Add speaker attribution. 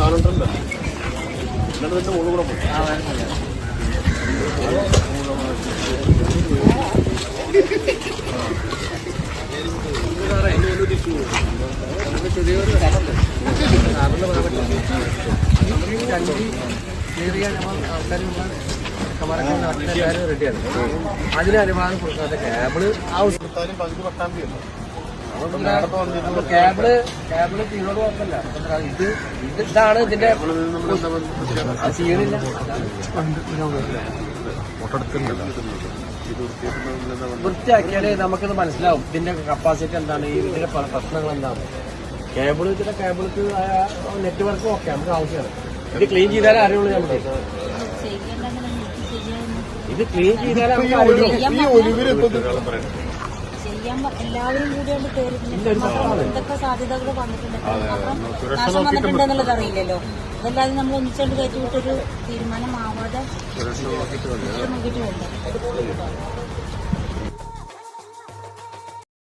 Speaker 1: തന്നെ മുകളിൽ കൂടെ പോയി.
Speaker 2: ആ ചെറിയൊരു റെഡിയാണ് അതിന് അനുവാദം കൊടുക്കാതെ കേബിൾ ആവശ്യം
Speaker 1: കൊടുത്താലും പകുതി
Speaker 2: കേബിൾ കുഴപ്പമില്ല. ഇത് ഇതാണ് ഇതിന്റെ വൃത്തിയാക്കിയാലേ നമുക്കിത് മനസ്സിലാവും. ഇതിന്റെ കപ്പാസിറ്റി എന്താണ്? ഈ ഇതിന്റെ പ്രശ്നങ്ങൾ എന്താണ്? കേബിൾ ഇതിന്റെ കേബിൾക്ക് നെറ്റ്വർക്ക് ഓക്കെ നമുക്ക് ആവശ്യമാണ്. ഇത് ക്ലീൻ ചെയ്താലേ അറിയുള്ളൂ നമുക്ക് ഇത് ക്ലീൻ ചെയ്താലേ നമുക്ക് അറിയുള്ളൂ.
Speaker 1: ഈ ഒലിവിൽ ഇപ്പൊ
Speaker 3: ചെയ്യാൻ എല്ലാവരും കൂടി കൊണ്ട് കയറി പിന്നെ മാത്രം എന്തൊക്കെ സാധ്യതകൾ വന്നിട്ടുണ്ട്.
Speaker 1: സുരക്ഷ
Speaker 3: നാശം വന്നിട്ടുണ്ട് എന്നുള്ളത് അറിയില്ലല്ലോ. അതല്ലാതെ നമ്മൾ ഒന്നിച്ചുകൊണ്ട് കയറ്റി വിട്ടൊരു തീരുമാനമാവാതെ
Speaker 1: സുരക്ഷ